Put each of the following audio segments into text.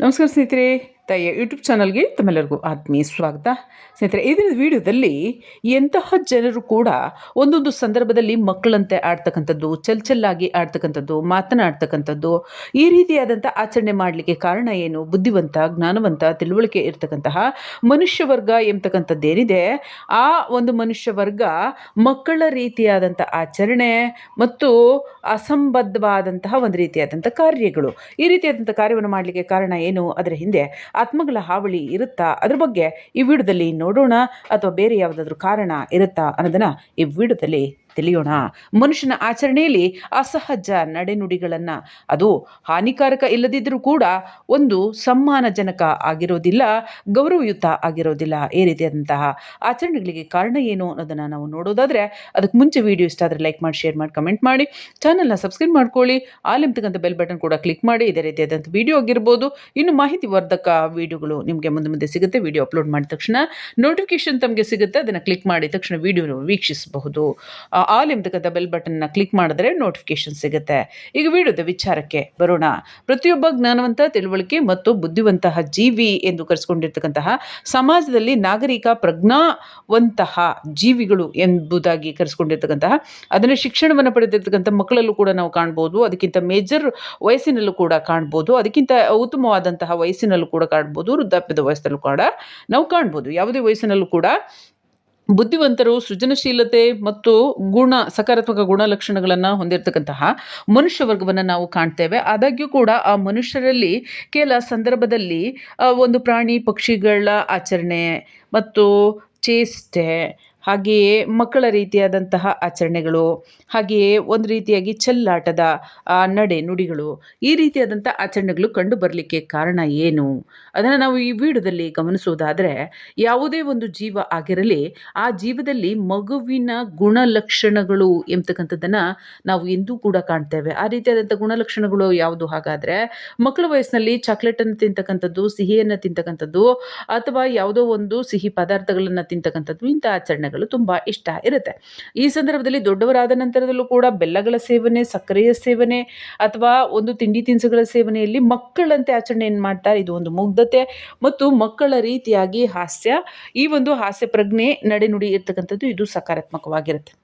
ನಮಸ್ಕಾರ ಸ್ನೇಹಿತರೆ ತಾಯಿಯ ಯೂಟ್ಯೂಬ್ ಚಾನಲ್ಗೆ ತಮ್ಮೆಲ್ಲರಿಗೂ ಆತ್ಮೀಯ ಸ್ವಾಗತ. ಸ್ನೇಹಿತರೆ ಈ ವಿಡಿಯೋದಲ್ಲಿ ಎಂತಹ ಜನರು ಕೂಡ ಒಂದೊಂದು ಸಂದರ್ಭದಲ್ಲಿ ಮಕ್ಕಳಂತೆ ಆಡ್ತಕ್ಕಂಥದ್ದು, ಚಲ್ಚಲ್ಲಾಗಿ ಆಡ್ತಕ್ಕಂಥದ್ದು, ಮಾತನಾಡ್ತಕ್ಕಂಥದ್ದು, ಈ ರೀತಿಯಾದಂಥ ಆಚರಣೆ ಮಾಡಲಿಕ್ಕೆ ಕಾರಣ ಏನು, ಬುದ್ಧಿವಂತ, ಜ್ಞಾನವಂತ, ತಿಳುವಳಿಕೆ ಇರ್ತಕ್ಕಂತಹ ಮನುಷ್ಯ ವರ್ಗ ಎಂಬತಕ್ಕಂಥದ್ದೇನಿದೆ, ಆ ಒಂದು ಮನುಷ್ಯ ವರ್ಗ ಮಕ್ಕಳ ರೀತಿಯಾದಂಥ ಆಚರಣೆ ಮತ್ತು ಅಸಂಬದ್ಧವಾದಂತಹ ಒಂದು ರೀತಿಯಾದಂಥ ಕಾರ್ಯಗಳು. ಈ ರೀತಿಯಾದಂಥ ಕಾರ್ಯವನ್ನು ಮಾಡಲಿಕ್ಕೆ ಕಾರಣ ಏನು, ಅದರ ಹಿಂದೆ ಆತ್ಮಗಳ ಹಾವಳಿ ಇರುತ್ತಾ? ಅದ್ರ ಬಗ್ಗೆ ಈ ವಿಡಿಯೋದಲ್ಲಿ ನೋಡೋಣ. ಅಥವಾ ಬೇರೆ ಯಾವುದಾದ್ರೂ ಕಾರಣ ಇರುತ್ತಾ ಅನ್ನೋದನ್ನು ಈ ವಿಡಿಯೋದಲ್ಲಿ ತಿಳಿಯೋಣ. ಮನುಷ್ಯನ ಆಚರಣೆಯಲ್ಲಿ ಅಸಹಜ ನಡೆನುಡಿಗಳನ್ನು, ಅದು ಹಾನಿಕಾರಕ ಇಲ್ಲದಿದ್ದರೂ ಕೂಡ ಒಂದು ಸಮ್ಮಾನಜನಕ ಆಗಿರೋದಿಲ್ಲ, ಗೌರವಯುತ ಆಗಿರೋದಿಲ್ಲ ಈ ರೀತಿಯಾದಂತಹ ಆಚರಣೆಗಳಿಗೆ ಕಾರಣ ಏನು ಅನ್ನೋದನ್ನು ನಾವು ನೋಡೋದಾದರೆ ಅದಕ್ಕೆ ಮುಂಚೆ ವಿಡಿಯೋ ಇಷ್ಟ ಆದರೆ ಲೈಕ್ ಮಾಡಿ ಶೇರ್ ಮಾಡಿ ಕಮೆಂಟ್ ಮಾಡಿ. ಚಾನಲ್ನ ಸಬ್ಸ್ಕ್ರೈಬ್ ಮಾಡ್ಕೊಳ್ಳಿ. ಆಲಿಂಬತಕ್ಕಂಥ ಬೆಲ್ ಬಟನ್ ಕೂಡ ಕ್ಲಿಕ್ ಮಾಡಿ. ಇದೇ ರೀತಿಯಾದಂಥ ವಿಡಿಯೋ ಆಗಿರ್ಬೋದು. ಇನ್ನು ಮಾಹಿತಿ ವರ್ಧಕ ವಿಡಿಯೋಗಳು ನಿಮಗೆ ಮುಂದೆ ಮುಂದೆ ಸಿಗುತ್ತೆ. ವಿಡಿಯೋ ಅಪ್ಲೋಡ್ ಮಾಡಿದ ತಕ್ಷಣ ನೋಟಿಫಿಕೇಶನ್ ತಮಗೆ ಸಿಗುತ್ತೆ. ಅದನ್ನು ಕ್ಲಿಕ್ ಮಾಡಿ ತಕ್ಷಣ ವಿಡಿಯೋ ವೀಕ್ಷಿಸಬಹುದು. ಆಲ್ ಎಂಬತಕ್ಕಂಥ ಬೆಲ್ ಬಟನ್ನ ಕ್ಲಿಕ್ ಮಾಡಿದ್ರೆ ನೋಟಿಫಿಕೇಶನ್ ಸಿಗುತ್ತೆ. ಈಗ ವಿಡಿಯೋದ ವಿಚಾರಕ್ಕೆ ಬರೋಣ. ಪ್ರತಿಯೊಬ್ಬ ಜ್ಞಾನವಂತ, ತಿಳುವಳಿಕೆ ಮತ್ತು ಬುದ್ಧಿವಂತಹ ಜೀವಿ ಎಂದು ಕರೆಸ್ಕೊಂಡಿರ್ತಕ್ಕಂತಹ ಸಮಾಜದಲ್ಲಿ ನಾಗರಿಕ ಪ್ರಜ್ಞಾವಂತಹ ಜೀವಿಗಳು ಎಂಬುದಾಗಿ ಕರೆಸ್ಕೊಂಡಿರ್ತಕ್ಕಂತಹ, ಅದನ್ನು ಶಿಕ್ಷಣವನ್ನು ಪಡೆದಿರ್ತಕ್ಕಂಥ ಮಕ್ಕಳಲ್ಲೂ ಕೂಡ ನಾವು ಕಾಣ್ಬೋದು. ಅದಕ್ಕಿಂತ ಮೇಜರ್ ವಯಸ್ಸಿನಲ್ಲೂ ಕೂಡ ಕಾಣ್ಬೋದು. ಅದಕ್ಕಿಂತ ಉತ್ತಮವಾದಂತಹ ವಯಸ್ಸಿನಲ್ಲೂ ಕೂಡ ಕಾಣ್ಬೋದು. ವೃದ್ಧಾಪ್ಯದ ವಯಸ್ಸಲ್ಲೂ ಕೂಡ ನಾವು ಕಾಣ್ಬೋದು. ಯಾವುದೇ ವಯಸ್ಸಿನಲ್ಲೂ ಕೂಡ ಬುದ್ಧಿವಂತರು ಸೃಜನಶೀಲತೆ ಮತ್ತು ಗುಣ, ಸಕಾರಾತ್ಮಕ ಗುಣಲಕ್ಷಣಗಳನ್ನು ಹೊಂದಿರತಕ್ಕಂತಹ ಮನುಷ್ಯ ವರ್ಗವನ್ನು ನಾವು ಕಾಣ್ತೇವೆ. ಆದಾಗ್ಯೂ ಕೂಡ ಆ ಮನುಷ್ಯರಲ್ಲಿ ಕೆಲ ಸಂದರ್ಭದಲ್ಲಿ ಒಂದು ಪ್ರಾಣಿ ಪಕ್ಷಿಗಳ ಆಚರಣೆ ಮತ್ತು ಚೇಷ್ಟೆ ಹಾಗೆಯೇ ಮಕ್ಕಳ ರೀತಿಯಾದಂತಹ ಆಚರಣೆಗಳು, ಹಾಗೆಯೇ ಒಂದು ರೀತಿಯಾಗಿ ಚೆಲ್ಲಾಟದ ನಡೆ ನುಡಿಗಳು, ಈ ರೀತಿಯಾದಂಥ ಆಚರಣೆಗಳು ಕಂಡು ಬರಲಿಕ್ಕೆ ಕಾರಣ ಏನು? ಅದನ್ನು ನಾವು ಈ ವಿಡಿಯೋದಲ್ಲಿ ಗಮನಿಸುವುದಾದರೆ, ಯಾವುದೇ ಒಂದು ಜೀವ ಆಗಿರಲಿ, ಆ ಜೀವದಲ್ಲಿ ಮಗುವಿನ ಗುಣಲಕ್ಷಣಗಳು ಎಂಬತಕ್ಕಂಥದ್ದನ್ನು ನಾವು ಎಂದೂ ಕೂಡ ಕಾಣ್ತೇವೆ. ಆ ರೀತಿಯಾದಂಥ ಗುಣಲಕ್ಷಣಗಳು ಯಾವುದು? ಹಾಗಾದರೆ ಮಕ್ಕಳ ವಯಸ್ಸಿನಲ್ಲಿ ಚಾಕ್ಲೇಟನ್ನು ತಿಂತಕ್ಕಂಥದ್ದು, ಸಿಹಿಯನ್ನು ತಿಂತಕ್ಕಂಥದ್ದು, ಅಥವಾ ಯಾವುದೋ ಒಂದು ಸಿಹಿ ಪದಾರ್ಥಗಳನ್ನು ತಿಂತಕ್ಕಂಥದ್ದು, ಇಂಥ ಆಚರಣೆಗಳು. ತುಂಬ ಇಷ್ಟ ಇರುತ್ತೆ. ಈ ಸಂದರ್ಭದಲ್ಲಿ ದೊಡ್ಡವರಾದ ನಂತರದಲ್ಲೂ ಕೂಡ ಬೆಲ್ಲಗಳ ಸೇವನೆ, ಸಕ್ಕರೆಯ ಸೇವನೆ ಅಥವಾ ಒಂದು ತಿಂಡಿ ತಿನಿಸುಗಳ ಸೇವನೆಯಲ್ಲಿ ಮಕ್ಕಳಂತೆ ಆಚರಣೆ ಏನು ಮಾಡ್ತಾರೆ. ಇದು ಒಂದು ಮುಗ್ಧತೆ ಮತ್ತು ಮಕ್ಕಳ ರೀತಿಯಾಗಿ ಹಾಸ್ಯ, ಈ ಒಂದು ಹಾಸ್ಯ ಪ್ರಜ್ಞೆ ನಡೆನುಡಿ ಇರ್ತಕ್ಕಂಥದ್ದು ಇದು ಸಕಾರಾತ್ಮಕವಾಗಿರುತ್ತೆ.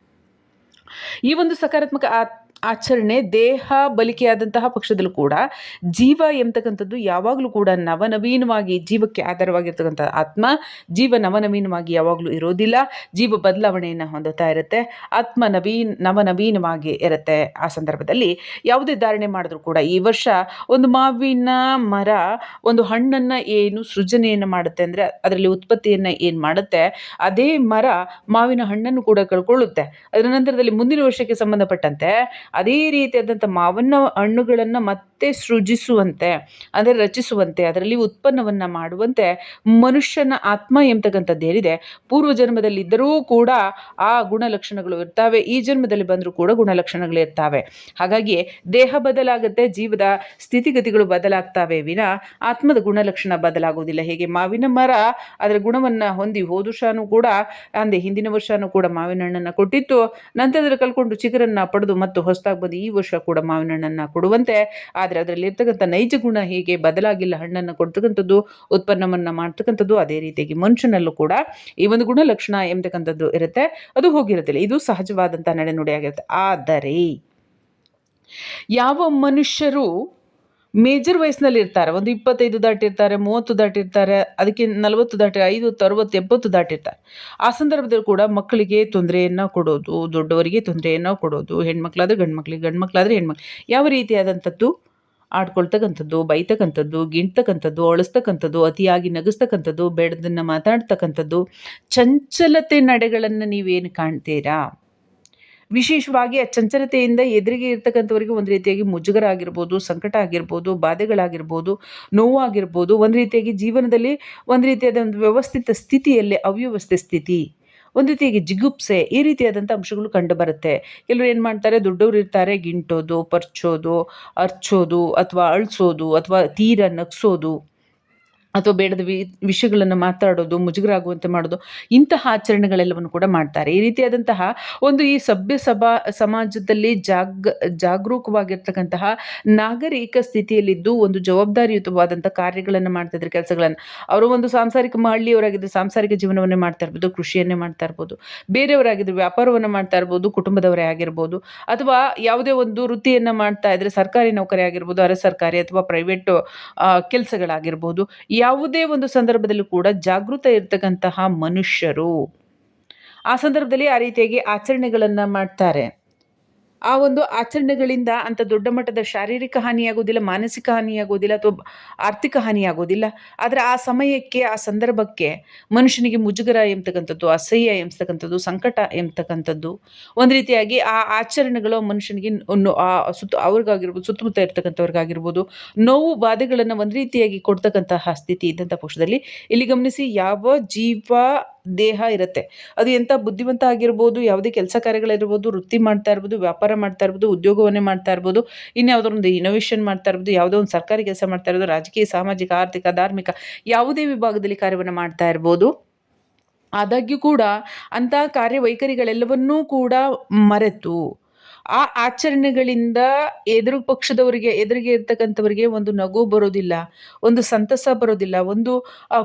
ಈ ಒಂದು ಸಕಾರಾತ್ಮಕ ಆಚರಣೆ, ದೇಹ ಬಲಿಕೆಯಾದಂತಹ ಪಕ್ಷದಲ್ಲೂ ಕೂಡ ಜೀವ ಎಂಬತಕ್ಕಂಥದ್ದು ಯಾವಾಗಲೂ ಕೂಡ ನವನವೀನವಾಗಿ ಜೀವಕ್ಕೆ ಆಧಾರವಾಗಿರ್ತಕ್ಕಂಥ ಆತ್ಮ. ಜೀವ ನವನವೀನವಾಗಿ ಯಾವಾಗಲೂ ಇರೋದಿಲ್ಲ. ಜೀವ ಬದಲಾವಣೆಯನ್ನು ಹೊಂದುತ್ತಾ ಇರುತ್ತೆ. ಆತ್ಮ ನವೀನ್, ನವನವೀನವಾಗಿ ಇರುತ್ತೆ. ಆ ಸಂದರ್ಭದಲ್ಲಿ ಯಾವುದೇ ಧಾರಣೆ ಮಾಡಿದ್ರು ಕೂಡ ಈ ವರ್ಷ ಒಂದು ಮಾವಿನ ಮರ, ಒಂದು ಹಣ್ಣನ್ನು ಏನು ಸೃಜನೆಯನ್ನು ಮಾಡುತ್ತೆ ಅಂದರೆ ಅದರಲ್ಲಿ ಉತ್ಪತ್ತಿಯನ್ನು ಏನು ಮಾಡುತ್ತೆ, ಅದೇ ಮರ ಮಾವಿನ ಹಣ್ಣನ್ನು ಕೂಡ ಕಳ್ಕೊಳ್ಳುತ್ತೆ. ಅದರ ನಂತರದಲ್ಲಿ ಮುಂದಿನ ವರ್ಷಕ್ಕೆ ಸಂಬಂಧಪಟ್ಟಂತೆ ಅದೇ ರೀತಿಯಾದಂಥ ಮಾವಿನ ಹಣ್ಣುಗಳನ್ನು ಮತ್ತೆ ಸೃಜಿಸುವಂತೆ, ಅಂದರೆ ರಚಿಸುವಂತೆ, ಅದರಲ್ಲಿ ಉತ್ಪನ್ನವನ್ನು ಮಾಡುವಂತೆ ಮನುಷ್ಯನ ಆತ್ಮ ಎಂಬತಕ್ಕಂಥದ್ದು ಏನಿದೆ ಪೂರ್ವ ಜನ್ಮದಲ್ಲಿದ್ದರೂ ಕೂಡ ಆ ಗುಣಲಕ್ಷಣಗಳು ಇರ್ತವೆ, ಈ ಜನ್ಮದಲ್ಲಿ ಬಂದರೂ ಕೂಡ ಗುಣಲಕ್ಷಣಗಳು ಇರ್ತವೆ. ಹಾಗಾಗಿ ದೇಹ ಬದಲಾಗುತ್ತೆ, ಜೀವದ ಸ್ಥಿತಿಗತಿಗಳು ಬದಲಾಗ್ತವೆ ವಿನ ಆತ್ಮದ ಗುಣಲಕ್ಷಣ ಬದಲಾಗುವುದಿಲ್ಲ. ಹೇಗೆ ಮಾವಿನ ಮರ ಅದರ ಗುಣವನ್ನು ಹೊಂದಿ ಹೋದ ಕೂಡ, ಅಂದೆ ಹಿಂದಿನ ವರ್ಷನೂ ಕೂಡ ಮಾವಿನ ಹಣ್ಣನ್ನು ಕೊಟ್ಟಿತ್ತು. ನಂತರದಲ್ಲಿ ಕಲ್ಕೊಂಡು ಚಿಗುರನ್ನು ಪಡೆದು ಮತ್ತು ಹೊಸದಾಗಿ ಬಂದು ಈ ವರ್ಷ ಕೂಡ ಮಾವಿನ ಹಣ್ಣನ್ನು ಕೊಡುವಂತೆ. ಆದರೆ ಅದರಲ್ಲಿ ಇರ್ತಕ್ಕಂಥ ನೈಜ ಗುಣ ಹೇಗೆ ಬದಲಾಗಿಲ್ಲ ಹಣ್ಣನ್ನು ಕೊಡ್ತಕ್ಕಂಥದ್ದು, ಉತ್ಪನ್ನವನ್ನು ಮಾಡ್ತಕ್ಕಂಥದ್ದು ಅದೇ ರೀತಿಯಾಗಿ ಮನುಷ್ಯನಲ್ಲೂ ಕೂಡ ಈ ಒಂದು ಗುಣಲಕ್ಷಣ ಎಂಬತಕ್ಕಂಥದ್ದು ಇರುತ್ತೆ. ಅದು ಹೋಗಿರುತ್ತಿಲ್ಲ ಇದು ಸಹಜವಾದಂಥ ನಡೆನುಡಿಯಾಗಿರುತ್ತೆ ಆದರೆ ಯಾವ ಮನುಷ್ಯರು ಮೇಜರ್ ವಯಸ್ಸಿನಲ್ಲಿ ಇರ್ತಾರೆ, ಒಂದು ಇಪ್ಪತ್ತೈದು ದಾಟಿರ್ತಾರೆ ಮೂವತ್ತು ದಾಟಿರ್ತಾರೆ ಅದಕ್ಕೆ ನಲವತ್ತು ದಾಟಿ, ಐದು, ಅರವತ್ತು, ಎಪ್ಪತ್ತು ದಾಟಿರ್ತಾರೆ ಆ ಸಂದರ್ಭದಲ್ಲಿ ಕೂಡ ಮಕ್ಕಳಿಗೆ ತೊಂದರೆಯನ್ನು ಕೊಡೋದು, ದೊಡ್ಡವರಿಗೆ ತೊಂದರೆಯನ್ನು ಕೊಡೋದು, ಹೆಣ್ಮಕ್ಳಾದ್ರೆ ಗಂಡು ಮಕ್ಕಳಿಗೆ ಗಂಡು ಮಕ್ಕಳಾದ್ರೆ ಹೆಣ್ಮಕ್ಳು, ಯಾವ ರೀತಿಯಾದಂಥದ್ದು? ಆಡ್ಕೊಳ್ತಕ್ಕಂಥದ್ದು, ಬೈತಕ್ಕಂಥದ್ದು, ಗಿಣ್ತಕ್ಕಂಥದ್ದು, ಅಳಿಸ್ತಕ್ಕಂಥದ್ದು, ಅತಿಯಾಗಿ ನಗಿಸ್ತಕ್ಕಂಥದ್ದು, ಬೇಡದನ್ನು ಮಾತಾಡ್ತಕ್ಕಂಥದ್ದು, ಚಂಚಲತೆ ನಡೆಗಳನ್ನು ನೀವೇನು ಕಾಣ್ತೀರಾ? ವಿಶೇಷವಾಗಿ ಆ ಚಂಚಲತೆಯಿಂದ ಎದುರಿಗೆ ಇರ್ತಕ್ಕಂಥವರಿಗೆ ಒಂದು ರೀತಿಯಾಗಿ ಮುಜುಗರ ಆಗಿರ್ಬೋದು ಸಂಕಟ ಆಗಿರ್ಬೋದು ಬಾಧೆಗಳಾಗಿರ್ಬೋದು, ನೋವಾಗಿರ್ಬೋದು, ಒಂದು ರೀತಿಯಾಗಿ ಜೀವನದಲ್ಲಿ ಒಂದು ರೀತಿಯಾದ ಒಂದು ವ್ಯವಸ್ಥಿತ ಸ್ಥಿತಿಯಲ್ಲಿ ಅವ್ಯವಸ್ಥೆ ಸ್ಥಿತಿ. ಒಂದು ರೀತಿಯಾಗಿ ಜಿಗುಪ್ಸೆ ಈ ರೀತಿಯಾದಂಥ ಅಂಶಗಳು ಕಂಡು ಬರುತ್ತೆ. ಕೆಲವರು ಏನು ಮಾಡ್ತಾರೆ, ದೊಡ್ಡವರು ಇರ್ತಾರೆ, ಗಿಂಟೋದು, ಪರ್ಚೋದು, ಅರ್ಚೋದು, ಅಥವಾ ಅಳಿಸೋದು, ಅಥವಾ ತೀರ ನಗ್ಸೋದು. ಅಥವಾ ಬೇಡದ ವಿ, ವಿಷಯಗಳನ್ನು ಮಾತಾಡೋದು ಮುಜುಗರ ಆಗುವಂತೆ ಮಾಡೋದು, ಇಂತಹ ಆಚರಣೆಗಳೆಲ್ಲವನ್ನು ಕೂಡ ಮಾಡ್ತಾರೆ. ಈ ರೀತಿಯಾದಂತಹ ಒಂದು ಈ ಸಭ್ಯ ಸಭಾ, ಸಮಾಜದಲ್ಲಿ ಜಾಗ, ಜಾಗರೂಕವಾಗಿರ್ತಕ್ಕಂತಹ ನಾಗರಿಕ ಸ್ಥಿತಿಯಲ್ಲಿದ್ದು ಒಂದು ಜವಾಬ್ದಾರಿಯುತವಾದಂಥ ಕಾರ್ಯಗಳನ್ನು ಮಾಡ್ತಾ ಇದ್ದಾರೆ ಕೆಲಸಗಳನ್ನು. ಅವರು ಒಂದು ಸಾಂಸಾರಿಕ ಹಳ್ಳಿಯವರಾಗಿದ್ದರೆ ಸಾಂಸಾರಿಕ ಜೀವನವನ್ನೇ ಮಾಡ್ತಾ ಇರ್ಬೋದು, ಕೃಷಿಯನ್ನೇ ಮಾಡ್ತಾ ಇರ್ಬೋದು. ಬೇರೆಯವರಾಗಿದ್ದರೆ ವ್ಯಾಪಾರವನ್ನು ಮಾಡ್ತಾ ಇರ್ಬೋದು, ಕುಟುಂಬದವರೇ ಆಗಿರ್ಬೋದು. ಅಥವಾ ಯಾವುದೇ ಒಂದು ವೃತ್ತಿಯನ್ನು ಮಾಡ್ತಾ ಇದ್ದರೆ ಸರ್ಕಾರಿ ನೌಕರಿ ಆಗಿರ್ಬೋದು, ಅರೆ ಸರ್ಕಾರಿ ಅಥವಾ ಪ್ರೈವೇಟ್ ಕೆಲಸಗಳಾಗಿರ್ಬೋದು. ಯಾವುದೇ ಒಂದು ಸಂದರ್ಭದಲ್ಲೂ ಕೂಡ ಜಾಗೃತ ಇರತಕ್ಕಂತಹ ಮನುಷ್ಯರು. ಆ ಸಂದರ್ಭದಲ್ಲಿ ಆ ರೀತಿಯಾಗಿ ಆಚರಣೆಗಳನ್ನು ಮಾಡ್ತಾರೆ. ಆ ಒಂದು ಆಚರಣೆಗಳಿಂದ ಅಂಥ ದೊಡ್ಡ ಮಟ್ಟದ ಶಾರೀರಿಕ ಹಾನಿಯಾಗೋದಿಲ್ಲ ಮಾನಸಿಕ ಹಾನಿಯಾಗೋದಿಲ್ಲ ಅಥವಾ ಆರ್ಥಿಕ ಹಾನಿಯಾಗೋದಿಲ್ಲ ಆದರೆ ಆ ಸಮಯಕ್ಕೆ, ಆ ಸಂದರ್ಭಕ್ಕೆ ಮನುಷ್ಯನಿಗೆ ಮುಜುಗರ ಎಂಬತಕ್ಕಂಥದ್ದು, ಅಸಹ್ಯ ಎಂಬತಕ್ಕಂಥದ್ದು, ಸಂಕಟ ಎಂಬತಕ್ಕಂಥದ್ದು, ಒಂದು ರೀತಿಯಾಗಿ ಆ ಆಚರಣೆಗಳು ಮನುಷ್ಯನಿಗೆ ಆ ಸುತ್ತ, ಅವ್ರಿಗಾಗಿರ್ಬೋದು, ಸುತ್ತಮುತ್ತ ಇರ್ತಕ್ಕಂಥವ್ರಿಗಾಗಿರ್ಬೋದು, ನೋವು ಬಾಧೆಗಳನ್ನು ಒಂದು ರೀತಿಯಾಗಿ ಕೊಡ್ತಕ್ಕಂತಹ ಸ್ಥಿತಿ ಇದ್ದಂಥ ಪಕ್ಷದಲ್ಲಿ ಇಲ್ಲಿ ಗಮನಿಸಿ ಯಾವ ಜೀವ ದೇಹ ಇರುತ್ತೆ. ಅದು ಎಂಥ ಬುದ್ಧಿವಂತ ಆಗಿರ್ಬೋದು, ಯಾವುದೇ ಕೆಲಸ ಕಾರ್ಯಗಳಿರ್ಬೋದು, ವೃತ್ತಿ ಮಾಡ್ತಾ ಇರ್ಬೋದು, ವ್ಯಾಪಾರ ಮಾಡ್ತಾ ಇರ್ಬೋದು, ಉದ್ಯೋಗವನ್ನೇ ಮಾಡ್ತಾ ಇರ್ಬೋದು ಇನ್ಯಾವುದೋ ಒಂದು ಇನೋವೇಷನ್ ಮಾಡ್ತಾ ಇರ್ಬೋದು, ಯಾವುದೋ ಒಂದು ಸರ್ಕಾರಿ ಕೆಲಸ ಮಾಡ್ತಾ ಇರ್ಬೋದು, ರಾಜಕೀಯ, ಸಾಮಾಜಿಕ, ಆರ್ಥಿಕ, ಧಾರ್ಮಿಕ, ಯಾವುದೇ ವಿಭಾಗದಲ್ಲಿ ಕಾರ್ಯವನ್ನು ಮಾಡ್ತಾ ಇರ್ಬೋದು. ಆದಾಗ್ಯೂ ಕೂಡ ಅಂಥ ಕಾರ್ಯವೈಖರಿಗಳೆಲ್ಲವನ್ನೂ ಕೂಡ ಮರೆತು ಆ ಆಚರಣೆಗಳಿಂದ ಎದುರು ಪಕ್ಷದವರಿಗೆ, ಎದುರಿಗೆ ಇರ್ತಕ್ಕಂಥವರಿಗೆ ಒಂದು ನಗು ಬರೋದಿಲ್ಲ, ಒಂದು ಸಂತಸ ಬರೋದಿಲ್ಲ, ಒಂದು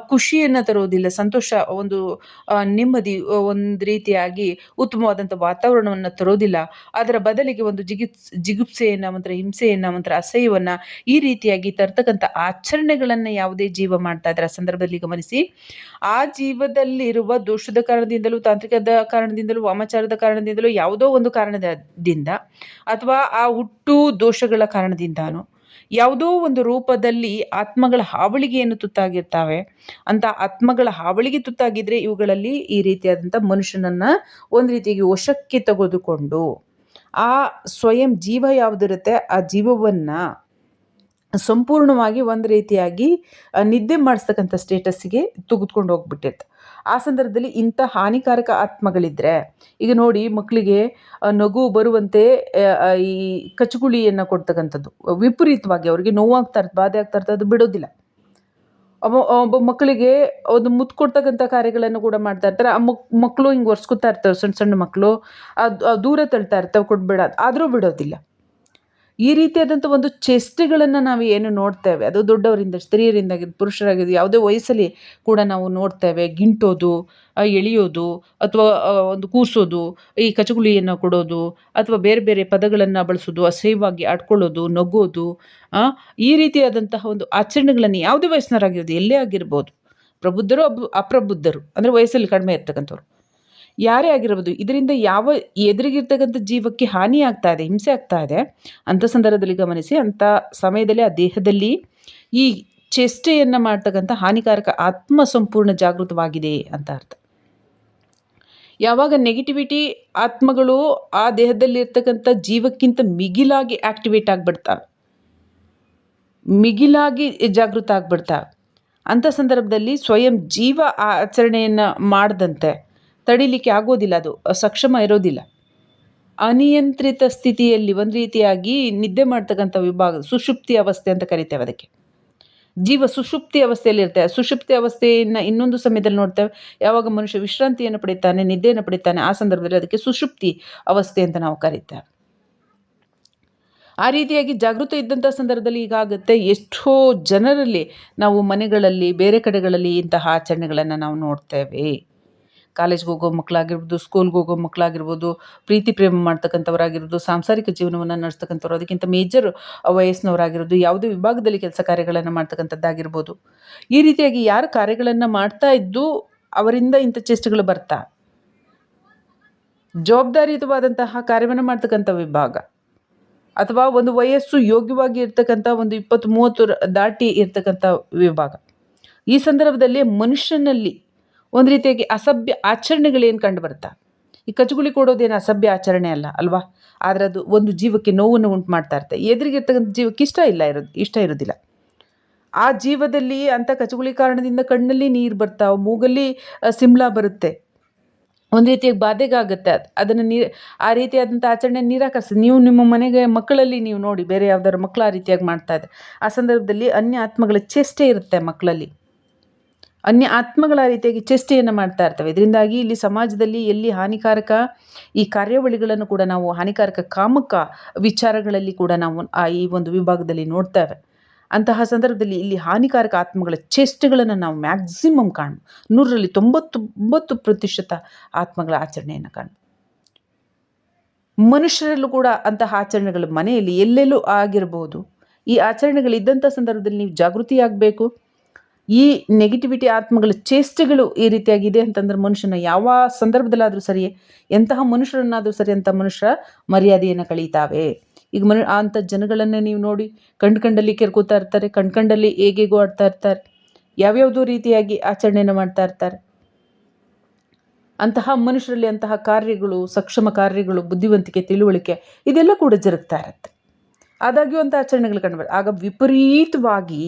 ಖುಷಿಯನ್ನು ತರೋದಿಲ್ಲ, ಸಂತೋಷ, ಒಂದು ನೆಮ್ಮದಿ ಒಂದು ರೀತಿಯಾಗಿ ಉತ್ತಮವಾದಂಥ ವಾತಾವರಣವನ್ನು ತರೋದಿಲ್ಲ. ಅದರ ಬದಲಿಗೆ ಒಂದು ಜಿಗಿಪ್ಸ್ ಜಿಗುಪ್ಸೆಯನ್ನು ಮಾತ್ರ ಹಿಂಸೆಯನ್ನು ಮಾತ್ರ ಅಸಹ್ಯವನ್ನು ಈ ರೀತಿಯಾಗಿ ತರ್ತಕ್ಕಂಥ ಆಚರಣೆಗಳನ್ನು ಯಾವುದೇ ಜೀವ ಮಾಡ್ತಾ ಇದ್ದಾರೆ ಆ ಸಂದರ್ಭದಲ್ಲಿ ಗಮನಿಸಿ. ಆ ಜೀವದಲ್ಲಿರುವ ದೋಷದ ಕಾರಣದಿಂದಲೂ ತಾಂತ್ರಿಕದ ಕಾರಣದಿಂದಲೂ ವಾಮಾಚಾರದ ಕಾರಣದಿಂದಲೂ ಯಾವುದೋ ಒಂದು ಕಾರಣದಿಂದ ಅಥವಾ ಆ ಹುಟ್ಟು ದೋಷಗಳ ಕಾರಣದಿಂದಾನು ಯಾವುದೋ ಒಂದು ರೂಪದಲ್ಲಿ ಆತ್ಮಗಳ ಹಾವಳಿಗೆಯನ್ನು ತುತ್ತಾಗಿರ್ತಾವೆ ಅಂತ ಆತ್ಮಗಳ ಹಾವಳಿಗೆ ತುತ್ತಾಗಿದ್ರೆ ಇವುಗಳಲ್ಲಿ ಈ ರೀತಿಯಾದಂಥ ಮನುಷ್ಯನನ್ನು ಒಂದು ರೀತಿಯಾಗಿ ವಶಕ್ಕೆ ತೆಗೆದುಕೊಂಡು ಆ ಸ್ವಯಂ ಜೀವ ಯಾವುದಿರುತ್ತೆ ಆ ಜೀವವನ್ನು ಸಂಪೂರ್ಣವಾಗಿ ಒಂದು ರೀತಿಯಾಗಿ ನಿದ್ದೆ ಮಾಡಿಸ್ತಕ್ಕಂಥ ಸ್ಟೇಟಸ್ಸಿಗೆ ತೆಗೆದುಕೊಂಡು ಹೋಗ್ಬಿಟ್ಟಿರ್ತೆ ಆ ಸಂದರ್ಭದಲ್ಲಿ ಇಂಥ ಹಾನಿಕಾರಕ ಆತ್ಮಗಳಿದ್ದರೆ ಈಗ ನೋಡಿ ಮಕ್ಕಳಿಗೆ ನಗು ಬರುವಂತೆ ಈ ಕಚ್ಚುಗುಳಿಯನ್ನು ಕೊಡ್ತಕ್ಕಂಥದ್ದು. ವಿಪರೀತವಾಗಿ ಅವರಿಗೆ ನೋವಾಗ್ತಾ ಇರ್ತದೆ ಬಾಧೆ ಆಗ್ತಾ ಇರ್ತದೆ ಅದು ಬಿಡೋದಿಲ್ಲ. ಒಬ್ಬ ಮಕ್ಕಳಿಗೆ ಒಂದು ಮುತ್ತು ಕೊಡ್ತಕ್ಕಂಥ ಕಾರ್ಯಗಳನ್ನು ಕೂಡ ಮಾಡ್ತಾ ಇರ್ತಾರೆ. ಆ ಮಕ್ ಮಕ್ಕಳು ಹಿಂಗೆ ಒರೆಸ್ಕೊತಾ ಇರ್ತವೆ ಸಣ್ಣ ಸಣ್ಣ ಮಕ್ಕಳು ಅದು ದೂರ ತಳ್ತಾ ಇರ್ತವೆ, ಕೊಡ್ಬೇಡ. ಆದರೂ ಬಿಡೋದಿಲ್ಲ. ಈ ರೀತಿಯಾದಂಥ ಒಂದು ಚೇಷ್ಟೆಗಳನ್ನು ನಾವು ಏನು ನೋಡ್ತೇವೆ? ಅದು ದೊಡ್ಡವರಿಂದ, ಸ್ತ್ರೀಯರಿಂದ, ಪುರುಷರಾಗಿದ್ದು ಯಾವುದೇ ವಯಸ್ಸಲ್ಲಿ ಕೂಡ ನಾವು ನೋಡ್ತೇವೆ. ಗಿಂಟೋದು ಎಳೆಯೋದು, ಅಥವಾ ಒಂದು ಕೂಸೋದು, ಈ ಕಚಗುಳಿಯನ್ನು ಕೊಡೋದು, ಅಥವಾ ಬೇರೆ ಬೇರೆ ಪದಗಳನ್ನು ಬಳಸೋದು, ಅಸಹ್ಯವಾಗಿ ಆಡ್ಕೊಳ್ಳೋದು, ನಗೋದು ಈ ರೀತಿಯಾದಂತಹ ಒಂದು ಆಚರಣೆಗಳನ್ನು ಯಾವುದೇ ವಯಸ್ಸಿನವರಾಗಿರೋದು ಎಲ್ಲೇ ಆಗಿರ್ಬೋದು, ಪ್ರಬುದ್ಧರು ಅಪ್ರಬುದ್ಧರು, ಅಂದರೆ ವಯಸ್ಸಲ್ಲಿ ಕಡಿಮೆ ಇರ್ತಕ್ಕಂಥವ್ರು. ಯಾರೇ ಆಗಿರ್ಬೋದು, ಇದರಿಂದ ಯಾವ ಎದುರಿಗಿರ್ತಕ್ಕಂಥ ಜೀವಕ್ಕೆ ಹಾನಿ ಆಗ್ತಾ ಇದೆ, ಹಿಂಸೆ ಆಗ್ತಾ ಇದೆ, ಅಂಥ ಸಂದರ್ಭದಲ್ಲಿ ಗಮನಿಸಿ, ಅಂಥ ಸಮಯದಲ್ಲಿ, ಆ ದೇಹದಲ್ಲಿ ಈ ಚೇಷ್ಟೆಯನ್ನು ಮಾಡ್ತಕ್ಕಂಥ ಹಾನಿಕಾರಕ ಆತ್ಮ ಸಂಪೂರ್ಣ ಜಾಗೃತವಾಗಿದೆ ಅಂತ ಅರ್ಥ. ಯಾವಾಗ ನೆಗೆಟಿವಿಟಿ ಆತ್ಮಗಳು ಆ ದೇಹದಲ್ಲಿರ್ತಕ್ಕಂಥ ಜೀವಕ್ಕಿಂತ ಮಿಗಿಲಾಗಿ ಆಕ್ಟಿವೇಟ್ ಆಗಿಬಿಡ್ತಾವೆ ಮಿಗಿಲಾಗಿ ಜಾಗೃತ ಆಗ್ಬಿಡ್ತಾವೆ ಅಂಥ ಸಂದರ್ಭದಲ್ಲಿ ಸ್ವಯಂ ಜೀವ ಆಚರಣೆಯನ್ನು ಮಾಡದಂತೆ ತಡಿಲಿಕ್ಕೆ ಆಗೋದಿಲ್ಲ ಅದು, ಸಕ್ಷಮ ಇರೋದಿಲ್ಲ. ಅನಿಯಂತ್ರಿತ ಸ್ಥಿತಿಯಲ್ಲಿ ಒಂದು ರೀತಿಯಾಗಿ ನಿದ್ದೆ ಮಾಡ್ತಕ್ಕಂಥ ವಿಭಾಗ, ಸುಷುಪ್ತಿ ಅವಸ್ಥೆ ಅಂತ ಕರಿತೇವೆ ಅದಕ್ಕೆ. ಜೀವ ಸುಷುಪ್ತಿ ಅವಸ್ಥೆಯಲ್ಲಿ ಇರ್ತೇವೆ ಸುಷುಪ್ತಿ ಅವಸ್ಥೆಯನ್ನು ಇನ್ನೊಂದು ಸಮಯದಲ್ಲಿ ನೋಡ್ತೇವೆ, ಯಾವಾಗ ಮನುಷ್ಯ ವಿಶ್ರಾಂತಿಯನ್ನು ಪಡಿತಾನೆ ನಿದ್ದೆಯನ್ನು ಪಡಿತಾನೆ ಆ ಸಂದರ್ಭದಲ್ಲಿ ಅದಕ್ಕೆ ಸುಷುಪ್ತಿ ಅವಸ್ಥೆ ಅಂತ ನಾವು ಕರಿತೇವೆ. ಆ ರೀತಿಯಾಗಿ ಜಾಗೃತ ಇದ್ದಂಥ ಸಂದರ್ಭದಲ್ಲಿ ಈಗಾಗುತ್ತೆ ಎಷ್ಟೋ ಜನರಲ್ಲಿ ನಾವು ಮನೆಗಳಲ್ಲಿ, ಬೇರೆ ಕಡೆಗಳಲ್ಲಿ ಇಂತಹ ಆಚರಣೆಗಳನ್ನು ನಾವು ನೋಡ್ತೇವೆ. ಕಾಲೇಜ್ಗೆ ಹೋಗೋ ಮಕ್ಕಳಾಗಿರ್ಬೋದು ಸ್ಕೂಲ್ಗೆ ಹೋಗೋ ಮಕ್ಕಳಾಗಿರ್ಬೋದು ಪ್ರೀತಿ ಪ್ರೇಮ ಮಾಡ್ತಕ್ಕಂಥವರಾಗಿರ್ಬೋದು, ಸಾಂಸಾರಿಕ ಜೀವನವನ್ನು ನಡೆಸ್ತಕ್ಕಂಥವ್ರು, ಅದಕ್ಕಿಂತ ಮೇಜರ್ ವಯಸ್ಸಿನವರಾಗಿರೋದು ಯಾವುದೇ ವಿಭಾಗದಲ್ಲಿ ಕೆಲಸ ಕಾರ್ಯಗಳನ್ನು ಮಾಡ್ತಕ್ಕಂಥದ್ದಾಗಿರ್ಬೋದು. ಈ ರೀತಿಯಾಗಿ ಯಾರು ಕಾರ್ಯಗಳನ್ನು ಮಾಡ್ತಾ ಇದ್ದು ಅವರಿಂದ ಇಂಥ ಚೇಷ್ಟೆಗಳು ಬರ್ತಾ? ಜವಾಬ್ದಾರಿಯುತವಾದಂತಹ ಕಾರ್ಯವನ್ನು ಮಾಡ್ತಕ್ಕಂಥ ವಿಭಾಗ. ಅಥವಾ ಒಂದು ವಯಸ್ಸು ಯೋಗ್ಯವಾಗಿ ಇರ್ತಕ್ಕಂಥ ಒಂದು ಇಪ್ಪತ್ತು ಮೂವತ್ತು ದಾಟಿ ಇರ್ತಕ್ಕಂಥ ವಿಭಾಗ. ಈ ಸಂದರ್ಭದಲ್ಲಿ ಮನುಷ್ಯನಲ್ಲಿ ಒಂದು ರೀತಿಯಾಗಿ ಅಸಭ್ಯ ಆಚರಣೆಗಳೇನು ಕಂಡು ಬರ್ತಾ ಈ ಕಚಗುಳಿ ಕೊಡೋದೇನು ಅಸಭ್ಯ ಆಚರಣೆ ಅಲ್ಲ, ಅಲ್ವಾ? ಆದರೆ ಅದು ಒಂದು ಜೀವಕ್ಕೆ ನೋವನ್ನು ಉಂಟು ಮಾಡ್ತಾ ಇರುತ್ತೆ ಎದುರಿಗಿರ್ತಕ್ಕಂಥ ಜೀವಕ್ಕೆ ಇಷ್ಟ ಇಲ್ಲ ಇರೋದು ಇಷ್ಟ ಇರೋದಿಲ್ಲ. ಆ ಜೀವದಲ್ಲಿ ಅಂಥ ಕಚಗುಳಿ ಕಾರಣದಿಂದ ಕಣ್ಣಲ್ಲಿ ನೀರು ಬರ್ತಾವೆ ಮೂಗಲ್ಲಿ ಸಿಮ್ಲಾ ಬರುತ್ತೆ. ಒಂದು ರೀತಿಯಾಗಿ ಬಾಧೆಗಾಗುತ್ತೆ ಅದು. ಅದನ್ನು ನೀ ಆ ರೀತಿಯಾದಂಥ ಆಚರಣೆ ನಿರಾಕರಿಸಿ, ನೀವು ನಿಮ್ಮ ಮನೆಗೆ, ಮಕ್ಕಳಲ್ಲಿ ನೀವು ನೋಡಿ, ಬೇರೆ ಯಾವ್ದಾದ್ರು ಮಕ್ಕಳು ಆ ರೀತಿಯಾಗಿ ಮಾಡ್ತಾ ಇದೆ ಆ ಸಂದರ್ಭದಲ್ಲಿ ಅನ್ಯ ಆತ್ಮಗಳ ಚೇಷ್ಟೆ ಇರುತ್ತೆ ಮಕ್ಕಳಲ್ಲಿ. ಅನ್ಯ ಆತ್ಮಗಳ ರೀತಿಯಾಗಿ ಚೇಷ್ಟೆಯನ್ನು ಮಾಡ್ತಾ ಇರ್ತವೆ. ಇದರಿಂದಾಗಿ ಇಲ್ಲಿ ಸಮಾಜದಲ್ಲಿ ಎಲ್ಲಿ ಹಾನಿಕಾರಕ ಈ ಕಾರ್ಯಾವಳಿಗಳನ್ನು ಕೂಡ ನಾವು ಹಾನಿಕಾರಕ ಕಾಮಕ ವಿಚಾರಗಳಲ್ಲಿ ಕೂಡ ನಾವು ಆ ಈ ಒಂದು ವಿಭಾಗದಲ್ಲಿ ನೋಡ್ತೇವೆ ಅಂತಹ ಸಂದರ್ಭದಲ್ಲಿ ಇಲ್ಲಿ ಹಾನಿಕಾರಕ ಆತ್ಮಗಳ ಚೇಷ್ಟೆಗಳನ್ನು ನಾವು ಮ್ಯಾಕ್ಸಿಮಮ್ ಕಾಣು ನೂರರಲ್ಲಿ ತೊಂಬತ್ತೊಂಬತ್ತು ಪ್ರತಿಶತ ಆತ್ಮಗಳ ಆಚರಣೆಯನ್ನು ಕಾಣು ಮನುಷ್ಯರಲ್ಲೂ ಕೂಡ ಅಂತಹ ಆಚರಣೆಗಳು ಮನೆಯಲ್ಲಿ ಎಲ್ಲೆಲ್ಲೂ ಆಗಿರಬಹುದು ಈ ಆಚರಣೆಗಳಿದ್ದಂಥ ಸಂದರ್ಭದಲ್ಲಿ ನೀವು ಜಾಗೃತಿಯಾಗಬೇಕು. ಈ ನೆಗೆಟಿವಿಟಿ ಆತ್ಮಗಳ ಚೇಷ್ಟೆಗಳು ಈ ರೀತಿಯಾಗಿದೆ ಅಂತಂದ್ರೆ ಮನುಷ್ಯನ ಯಾವ ಸಂದರ್ಭದಲ್ಲಾದರೂ ಸರಿ, ಎಂತಹ ಮನುಷ್ಯರನ್ನಾದರೂ ಸರಿ ಅಂತ ಮನುಷ್ಯ ಮರ್ಯಾದೆಯನ್ನು ಕಳೀತಾವೆ. ಈಗ ಮನು ಅಂಥ ಜನಗಳನ್ನೇ ನೀವು ನೋಡಿ ಕಂಡು ಕಂಡಲ್ಲಿ ಕೆರ್ಕೋತಾ ಇರ್ತಾರೆ ಕಣ್ಕಂಡಲ್ಲಿ ಕಂಡಲ್ಲಿ ಹೇಗೇಗೋ ಆಡ್ತಾ ಇರ್ತಾರೆ, ಯಾವ್ಯಾವುದೋ ರೀತಿಯಾಗಿ ಆಚರಣೆಯನ್ನು ಮಾಡ್ತಾ ಇರ್ತಾರೆ. ಅಂತಹ ಮನುಷ್ಯರಲ್ಲಿ ಅಂತಹ ಕಾರ್ಯಗಳು, ಸಕ್ಷಮ ಕಾರ್ಯಗಳು, ಬುದ್ಧಿವಂತಿಕೆ, ತಿಳುವಳಿಕೆ, ಇದೆಲ್ಲ ಕೂಡ ಜರುಗ್ತಾ ಇರುತ್ತೆ. ಆದಾಗ್ಯೂ ಅಂತ ಆಚರಣೆಗಳು ಕಂಡು ಆಗ ವಿಪರೀತವಾಗಿ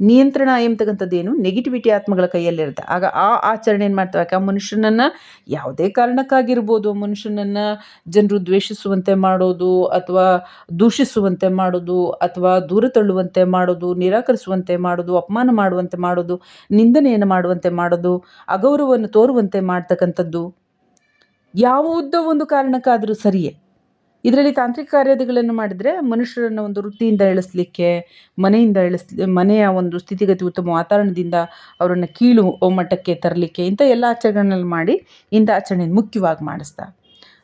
ನಿಯಂತ್ರಣ ಎಂಬತಕ್ಕಂಥದ್ದೇನು ನೆಗೆಟಿವಿಟಿ ಆತ್ಮಗಳ ಕೈಯಲ್ಲಿರುತ್ತೆ ಆಗ ಆ ಆಚರಣೆ ಏನು ಮಾಡ್ತವೆ? ಆ ಮನುಷ್ಯನನ್ನು ಯಾವುದೇ ಕಾರಣಕ್ಕಾಗಿರ್ಬೋದು, ಮನುಷ್ಯನನ್ನು ಜನರು ದ್ವೇಷಿಸುವಂತೆ ಮಾಡೋದು, ಅಥವಾ ದೂಷಿಸುವಂತೆ ಮಾಡೋದು, ಅಥವಾ ದೂರ ತಳ್ಳುವಂತೆ ಮಾಡೋದು, ನಿರಾಕರಿಸುವಂತೆ ಮಾಡೋದು, ಅಪಮಾನ ಮಾಡುವಂತೆ ಮಾಡೋದು, ನಿಂದನೆಯನ್ನು ಮಾಡುವಂತೆ ಮಾಡೋದು, ಅಗೌರವವನ್ನು ತೋರುವಂತೆ ಮಾಡ್ತಕ್ಕಂಥದ್ದು, ಯಾವುದೋ ಒಂದು ಕಾರಣಕ್ಕಾದರೂ ಸರಿಯೇ. ಇದರಲ್ಲಿ ತಾಂತ್ರಿಕ ಕಾರ್ಯಗಳನ್ನು ಮಾಡಿದರೆ ಮನುಷ್ಯರನ್ನು ಒಂದು ವೃತ್ತಿಯಿಂದ ಇಳಿಸ್ಲಿಕ್ಕೆ, ಮನೆಯಿಂದ ಇಳಿಸ್, ಮನೆಯ ಒಂದು ಸ್ಥಿತಿಗತಿ ಉತ್ತಮ ವಾತಾವರಣದಿಂದ ಅವರನ್ನು ಕೀಳು ಮಟ್ಟಕ್ಕೆ ತರಲಿಕ್ಕೆ ಇಂಥ ಎಲ್ಲ ಆಚರಣೆಗಳನ್ನು ಮಾಡಿ ಇಂಥ ಆಚರಣೆಯನ್ನು ಮುಖ್ಯವಾಗಿ ಮಾಡಿಸ್ತಾ.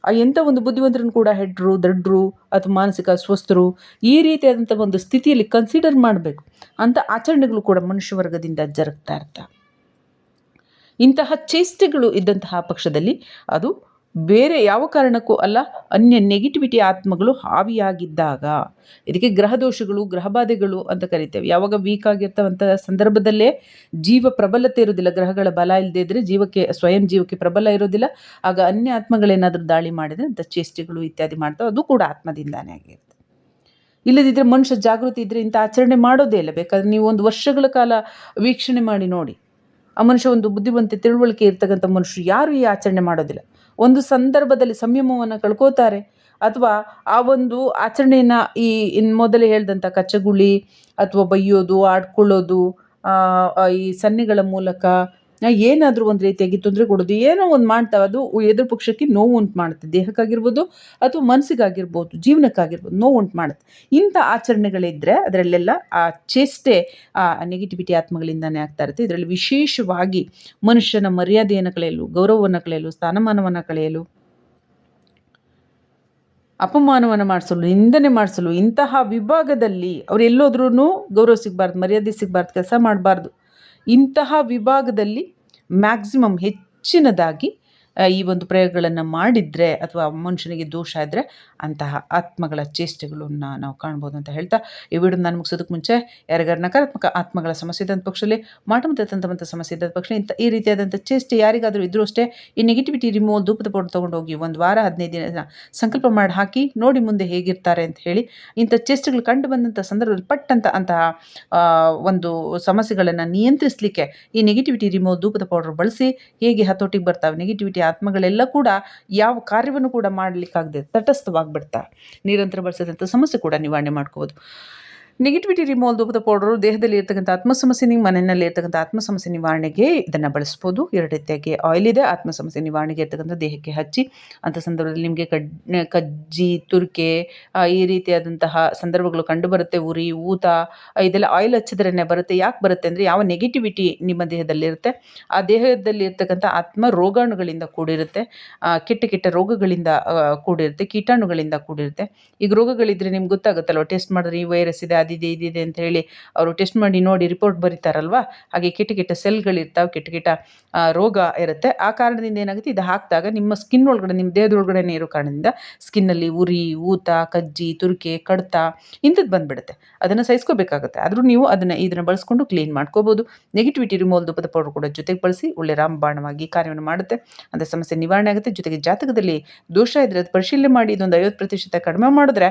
ಆ ಎಂಥ ಒಂದು ಬುದ್ಧಿವಂತರನ್ನು ಕೂಡ ಹೆಡ್ರು, ದಡ್ರು ಅಥವಾ ಮಾನಸಿಕ ಅಸ್ವಸ್ಥರು ಈ ರೀತಿಯಾದಂಥ ಒಂದು ಸ್ಥಿತಿಯಲ್ಲಿ ಕನ್ಸಿಡರ್ ಮಾಡಬೇಕು. ಅಂಥ ಆಚರಣೆಗಳು ಕೂಡ ಮನುಷ್ಯ ವರ್ಗದಿಂದ ಜರುಗ್ತಾ ಇರ್ತಾರೆ ಇಂತಹ ಚೇಷ್ಟೆಗಳು ಇದ್ದಂತಹ ಪಕ್ಷದಲ್ಲಿ ಅದು ಬೇರೆ ಯಾವ ಕಾರಣಕ್ಕೂ ಅಲ್ಲ, ಅನ್ಯ ನೆಗೆಟಿವಿಟಿ ಆತ್ಮಗಳು ಹಾವಿಯಾಗಿದ್ದಾಗ. ಇದಕ್ಕೆ ಗ್ರಹ ದೋಷಗಳು ಗ್ರಹಬಾಧೆಗಳು ಅಂತ ಕರಿತೇವೆ. ಯಾವಾಗ ವೀಕ್ ಆಗಿರ್ತವಂಥ ಸಂದರ್ಭದಲ್ಲೇ ಜೀವ ಪ್ರಬಲತೆ ಇರೋದಿಲ್ಲ ಗ್ರಹಗಳ ಬಲ ಇಲ್ಲದೇ ಇದ್ದರೆ ಜೀವಕ್ಕೆ, ಸ್ವಯಂ ಜೀವಕ್ಕೆ ಪ್ರಬಲ ಇರೋದಿಲ್ಲ ಆಗ ಅನ್ಯ ಆತ್ಮಗಳೇನಾದರೂ ದಾಳಿ ಮಾಡಿದರೆ ಅಂಥ ಚೇಷ್ಟೆಗಳು ಇತ್ಯಾದಿ ಮಾಡ್ತಾವೆ. ಅದು ಕೂಡ ಆತ್ಮದಿಂದಾನೇ ಆಗಿರುತ್ತೆ. ಇಲ್ಲದಿದ್ದರೆ ಮನುಷ್ಯ ಜಾಗೃತಿ ಇದ್ದರೆ ಇಂಥ ಆಚರಣೆ ಮಾಡೋದೇ ಇಲ್ಲ. ಬೇಕಾದ್ರೆ ನೀವು ಒಂದು ವರ್ಷಗಳ ಕಾಲ ವೀಕ್ಷಣೆ ಮಾಡಿ ನೋಡಿ. ಆ ಮನುಷ್ಯ ಒಂದು ಬುದ್ಧಿವಂತ ತಿಳುವಳಿಕೆ ಇರ್ತಕ್ಕಂಥ ಮನುಷ್ಯರು ಯಾರು ಈ ಆಚರಣೆ ಮಾಡೋದಿಲ್ಲ. ಒಂದು ಸಂದರ್ಭದಲ್ಲಿ ಸಂಯಮವನ್ನು ಕಳ್ಕೋತಾರೆ ಅಥವಾ ಆ ಒಂದು ಆಚರಣೆಯನ್ನು ಈ ಇನ್ನು ಮೊದಲೇ ಹೇಳಿದಂಥ ಕಚ್ಚಗುಳಿ ಅಥವಾ ಬೈಯೋದು, ಆಡ್ಕೊಳ್ಳೋದು ಈ ಸನ್ನೆಗಳ ಮೂಲಕ ಏನಾದರೂ ಒಂದು ರೀತಿಯಾಗಿ ತೊಂದರೆ ಕೊಡೋದು, ಏನೋ ಒಂದು ಮಾಡ್ತಾವೆ, ಅದು ಎದುರು ಪಕ್ಷಕ್ಕೆ ನೋವು ಉಂಟು ಮಾಡುತ್ತೆ. ದೇಹಕ್ಕಾಗಿರ್ಬೋದು ಅಥವಾ ಮನಸ್ಸಿಗಾಗಿರ್ಬೋದು, ಜೀವನಕ್ಕಾಗಿರ್ಬೋದು ನೋವು ಉಂಟು ಮಾಡುತ್ತೆ. ಇಂಥ ಆಚರಣೆಗಳಿದ್ದರೆ ಅದರಲ್ಲೆಲ್ಲ ಆ ಚೇಷ್ಟೆ, ಆ ನೆಗೆಟಿವಿಟಿ ಆತ್ಮಗಳಿಂದನೇ ಆಗ್ತಾ ಇರುತ್ತೆ. ಇದರಲ್ಲಿ ವಿಶೇಷವಾಗಿ ಮನುಷ್ಯನ ಮರ್ಯಾದೆಯನ್ನು ಕಳೆಯಲು, ಗೌರವವನ್ನು ಕಳೆಯಲು, ಸ್ಥಾನಮಾನವನ್ನು ಕಳೆಯಲು, ಅಪಮಾನವನ್ನು ಮಾಡಿಸಲು, ನಿಂದನೆ ಮಾಡಿಸಲು ಇಂತಹ ವಿಭಾಗದಲ್ಲಿ ಅವ್ರು ಎಲ್ಲೋದ್ರೂ ಗೌರವ ಸಿಗಬಾರ್ದು, ಮರ್ಯಾದೆ ಸಿಗಬಾರ್ದು, ಕೆಲಸ ಮಾಡಬಾರ್ದು. ಇಂತಹ ವಿಭಾಗದಲ್ಲಿ ಮ್ಯಾಕ್ಸಿಮಮ್ ಹೆಚ್ಚಿನದಾಗಿ ಈ ಒಂದು ಪ್ರಯೋಗಗಳನ್ನು ಮಾಡಿದರೆ ಅಥವಾ ಮನುಷ್ಯನಿಗೆ ದೋಷ ಇದ್ದರೆ ಅಂತಹ ಆತ್ಮಗಳ ಚೇಷ್ಟೆಗಳನ್ನು ನಾವು ಕಾಣ್ಬೋದು ಅಂತ ಹೇಳ್ತಾ ಈ ವಿಡಿಯೋ ನಾನು ಮುಗಿಸೋದಕ್ಕೆ ಮುಂಚೆ ಯಾರಿಗಾರ ನಕಾರಾತ್ಮಕ ಆತ್ಮಗಳ ಸಮಸ್ಯೆ ಇದ್ದಂಥ ಪಕ್ಷದಲ್ಲಿ ಮಾಟ ಮತ್ತು ತಂತಮಂತ ಸಮಸ್ಯೆ ಇದ್ದಂಥ ಪಕ್ಷ ಇಂಥ ಈ ರೀತಿಯಾದಂಥ ಚೇಷ್ಟೆ ಯಾರಿಗಾದರೂ ಇದ್ದರೂ ಅಷ್ಟೇ ಈ ನೆಗೆಟಿವಿಟಿ ರಿಮೂವಲ್ ಧೂಪದ ಪೌಡರ್ ತೊಗೊಂಡು ಹೋಗಿ ಒಂದು ವಾರ, ಹದಿನೈದು ದಿನ ಸಂಕಲ್ಪ ಮಾಡಿ ಹಾಕಿ ನೋಡಿ ಮುಂದೆ ಹೇಗಿರ್ತಾರೆ ಅಂತ ಹೇಳಿ ಇಂಥ ಚೇಷ್ಟೆಗಳು ಕಂಡು ಬಂದಂಥ ಸಂದರ್ಭದಲ್ಲಿ ಪಟ್ಟಂತ ಅಂತಹ ಒಂದು ಸಮಸ್ಯೆಗಳನ್ನು ನಿಯಂತ್ರಿಸಲಿಕ್ಕೆ ಈ ನೆಗೆಟಿವಿಟಿ ರಿಮೂವ್ ಧೂಪದ ಪೌಡರ್ ಬಳಸಿ ಹೇಗೆ ಹತೋಟಿಗೆ ಬರ್ತಾವೆ ನೆಗೆಟಿವಿಟಿ ಆತ್ಮಗಳೆಲ್ಲ ಕೂಡ ಯಾವ ಕಾರ್ಯವನ್ನು ಕೂಡ ಮಾಡಲಿಕ್ಕಾಗದೆ ತಟಸ್ಥವಾಗಿಬಿಡ್ತಾರೆ ನಿರಂತರ ಬಳಸಿದಂಥ ಸಮಸ್ಯೆ ಕೂಡ ನಿವಾರಣೆ ಮಾಡ್ಕೋಬೋದು. ನೆಗೆಟಿವಿಟಿ ರಿಮೂವಲ್ ಧೂಪದ ಪೌಡರು ದೇಹದಲ್ಲಿ ಇರ್ತಕ್ಕಂಥ ಆತ್ಮ ಸಮಸ್ಯೆ ನಿಮ್ಮ ಮನೆಯಲ್ಲಿ ಇರ್ತಕ್ಕಂಥ ಆತ್ಮ ಸಮಸ್ಯೆ ನಿವಾರಣೆಗೆ ಇದನ್ನು ಬಳಸ್ಬೋದು. ಎರಡು ರೀತಿಯಾಗಿ ಆಯಿಲ್ ಇದೆ ಆತ್ಮ ಸಮಸ್ಯೆ ನಿವಾರಣೆಗೆ ಇರ್ತಕ್ಕಂಥ ದೇಹಕ್ಕೆ ಹಚ್ಚಿ. ಅಂಥ ಸಂದರ್ಭದಲ್ಲಿ ನಿಮಗೆ ಕಡ್, ಕಜ್ಜಿ, ತುರ್ಕೆ ಈ ರೀತಿಯಾದಂತಹ ಸಂದರ್ಭಗಳು ಕಂಡುಬರುತ್ತೆ. ಉರಿ, ಊತ ಇದೆಲ್ಲ ಆಯಿಲ್ ಹಚ್ಚಿದ್ರೇ ಬರುತ್ತೆ. ಯಾಕೆ ಬರುತ್ತೆ ಅಂದರೆ ಯಾವ ನೆಗೆಟಿವಿಟಿ ನಿಮ್ಮ ದೇಹದಲ್ಲಿರುತ್ತೆ ಆ ದೇಹದಲ್ಲಿ ಇರ್ತಕ್ಕಂಥ ಆತ್ಮ ರೋಗಾಣುಗಳಿಂದ ಕೂಡಿರುತ್ತೆ. ಕೆಟ್ಟ ಕೆಟ್ಟ ರೋಗಗಳಿಂದ ಕೂಡಿರುತ್ತೆ. ಕೀಟಾಣುಗಳಿಂದ ಕೂಡಿರುತ್ತೆ. ಈಗ ರೋಗಗಳಿದ್ರೆ ನಿಮ್ಗೆ ಗೊತ್ತಾಗುತ್ತಲ್ವ? ಟೆಸ್ಟ್ ಮಾಡಿದ್ರೆ ಈ ವೈರಸ್ ಇದೆ ಅದಿದೆ, ಇದಿದೆ ಅಂತ ಹೇಳಿ ಅವರು ಟೆಸ್ಟ್ ಮಾಡಿ ನೋಡಿ ರಿಪೋರ್ಟ್ ಬರೀತಾರಲ್ವ? ಹಾಗೆ ಕೆಟ್ಟ ಕೆಟ್ಟ ಸೆಲ್ಗಳಿರ್ತಾವೆ ಕೆಟ್ಟ ಕೆಟ್ಟ ರೋಗ ಇರುತ್ತೆ. ಆ ಕಾರಣದಿಂದ ಏನಾಗುತ್ತೆ? ಇದು ಹಾಕಿದಾಗ ನಿಮ್ಮ ಸ್ಕಿನ್ ಒಳಗಡೆ, ನಿಮ್ಮ ದೇಹದೊಳಗಡೆ ಇರೋ ಕಾರಣದಿಂದ ಸ್ಕಿನ್ನಲ್ಲಿ ಉರಿ, ಊತ, ಕಜ್ಜಿ, ತುರಿಕೆ, ಕಡತ ಇಂಥದ್ದು ಬಂದುಬಿಡುತ್ತೆ. ಅದನ್ನು ಸಹಿಸ್ಕೋಬೇಕಾಗುತ್ತೆ. ಆದರೂ ನೀವು ಅದನ್ನು ಇದನ್ನು ಬಳಸ್ಕೊಂಡು ಕ್ಲೀನ್ ಮಾಡ್ಕೋಬೋದು. ನೆಗೆಟಿವಿಟಿ ರಿಮೋಲ್ ಧೂಪದ ಪೌಡರ್ ಕೂಡ ಜೊತೆಗೆ ಬಳಸಿ ಒಳ್ಳೆ ರಾಮಬಾಣವಾಗಿ ಕಾರ್ಯವನ್ನು ಮಾಡುತ್ತೆ. ಅಂತ ಸಮಸ್ಯೆ ನಿವಾರಣೆ ಆಗುತ್ತೆ. ಜೊತೆಗೆ ಜಾತಕದಲ್ಲಿ ದೋಷ ಇದ್ದರೆ ಅದು ಪರಿಶೀಲನೆ ಮಾಡಿ ಇದೊಂದು ಐವತ್ತು ಪ್ರತಿಶತ ಕಡಿಮೆ ಮಾಡಿದ್ರೆ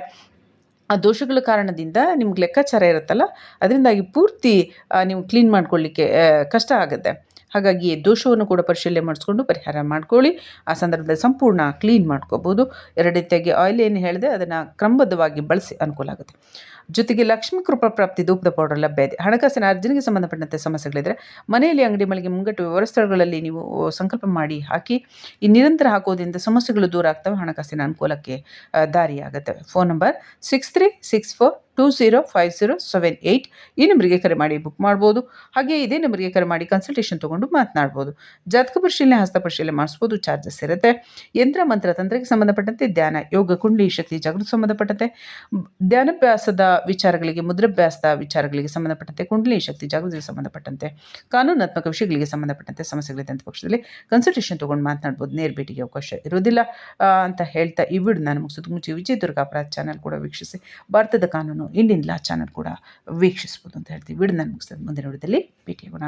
ಆ ದೋಷಗಳ ಕಾರಣದಿಂದ ನಿಮ್ಗೆ ಲೆಕ್ಕಾಚಾರ ಇರುತ್ತಲ್ಲ ಅದರಿಂದಾಗಿ ಪೂರ್ತಿ ನೀವು ಕ್ಲೀನ್ ಮಾಡ್ಕೊಳ್ಳಿಕ್ಕೆ ಕಷ್ಟ ಆಗುತ್ತೆ. ಹಾಗಾಗಿ ದೋಷವನ್ನು ಕೂಡ ಪರಿಶೀಲನೆ ಮಾಡಿಸ್ಕೊಂಡು ಪರಿಹಾರ ಮಾಡ್ಕೊಳ್ಳಿ. ಆ ಸಂದರ್ಭದಲ್ಲಿ ಸಂಪೂರ್ಣ ಕ್ಲೀನ್ ಮಾಡ್ಕೋಬೋದು. ಎರಡು ಆಯಿಲ್ ಏನು ಹೇಳಿದೆ, ಅದನ್ನು ಕ್ರಮಬದ್ಧವಾಗಿ ಬಳಸಿ ಅನುಕೂಲ ಆಗುತ್ತೆ. ಜೊತೆಗೆ ಲಕ್ಷ್ಮೀ ಕೃಪಾ ಪ್ರಾಪ್ತಿ ಧೂಪದ ಪೌಡರ್ ಲಭ್ಯ ಇದೆ ಹಣಕಾಸಿನ ಅರ್ಜನಿಗೆ ಸಂಬಂಧಪಟ್ಟಂತೆ ಸಮಸ್ಯೆಗಳಿದ್ದರೆ ಮನೆಯಲ್ಲಿ ಅಂಗಡಿ ಮಳಿಗೆ ಮುಂಗಟ್ಟು ವ್ಯವಸ್ಥೆಗಳಲ್ಲಿ ನೀವು ಸಂಕಲ್ಪ ಮಾಡಿ ಹಾಕಿ, ಈ ನಿರಂತರ ಹಾಕೋದ್ರಿಂದ ಸಮಸ್ಯೆಗಳು ದೂರ ಆಗ್ತವೆ, ಹಣಕಾಸಿನ ಅನುಕೂಲಕ್ಕೆ ದಾರಿಯಾಗುತ್ತವೆ ದಾರಿಯಾಗುತ್ತೆ. Phone number six three six four two zero five zero seven eight ಈ ನಂಬರಿಗೆ ಕರೆ ಮಾಡಿ ಬುಕ್ ಮಾಡ್ಬೋದು. ಹಾಗೆ ಇದೇ ನಂಬರಿಗೆ ಕರೆ ಮಾಡಿ ಕನ್ಸಲ್ಟೇಷನ್ ತೊಗೊಂಡು ಮಾತನಾಡ್ಬೋದು. ಜಾತಕ ಪರಿಶೀಲನೆ, ಹಸ್ತ ಪರಿಶೀಲನೆ ಮಾಡಿಸ್ಬೋದು ಚಾರ್ಜಸ್ ಇರುತ್ತೆ. ಯಂತ್ರ, ಮಂತ್ರ, ತಂತ್ರಕ್ಕೆ ಸಂಬಂಧಪಟ್ಟಂತೆ ಧ್ಯಾನ, ಯೋಗ, ಕುಂಡಲಿ, ಶಕ್ತಿ, ಜಾಗೃತಿ ಸಂಬಂಧಪಟ್ಟಂತೆ, ಧ್ಯಾನಭ್ಯಾಸದ ವಿಚಾರಗಳಿಗೆ, ಮುದ್ರಾಭ್ಯಾಸದ ವಿಚಾರಗಳಿಗೆ ಸಂಬಂಧಪಟ್ಟಂತೆ, ಕುಂಡಲಿ, ಶಕ್ತಿ, ಜಾಗೃತಿಗೆ ಸಂಬಂಧಪಟ್ಟಂತೆ, ಕಾನೂನಾತ್ಮಕ ವಿಷಯಗಳಿಗೆ ಸಂಬಂಧಪಟ್ಟಂತೆ ಸಮಸ್ಯೆಗಳಿದೆ ಅಂತ ಪಕ್ಷದಲ್ಲಿ ಕನ್ಸಲ್ಟೇಷನ್ ತೊಗೊಂಡು ಮಾತನಾಡ್ಬೋದು. ನೇರ ಭೇಟಿಗೆ ಅವಕಾಶ ಇರೋದಿಲ್ಲ ಅಂತ ಹೇಳ್ತಾ ಈ ವಿಡಿಯೋ ನಾನು ಮುಗಿಸೋದು ಮುಂಚೆ ವಿಜಯ ದುರ್ಗಾ ಅಪರಾಧ ಚಾನಲ್ ಕೂಡ ವೀಕ್ಷಿಸಿ. ಭಾರತದ ಕಾನೂನು ಇಂಡಿಯನ್ ಲಾ ಚಾನಲ್ ಕೂಡ ವೀಕ್ಷಿಸ್ಬೋದು ಅಂತ ಹೇಳ್ತೀವಿ. ವಿಡಿಯೋ ನಾನು ಮುಗಿಸ್ತೇನೆ ಮುಂದಿನ ವಿಡಿಯೋದಲ್ಲಿ ಭೇಟಿಯಾಗೋಣ.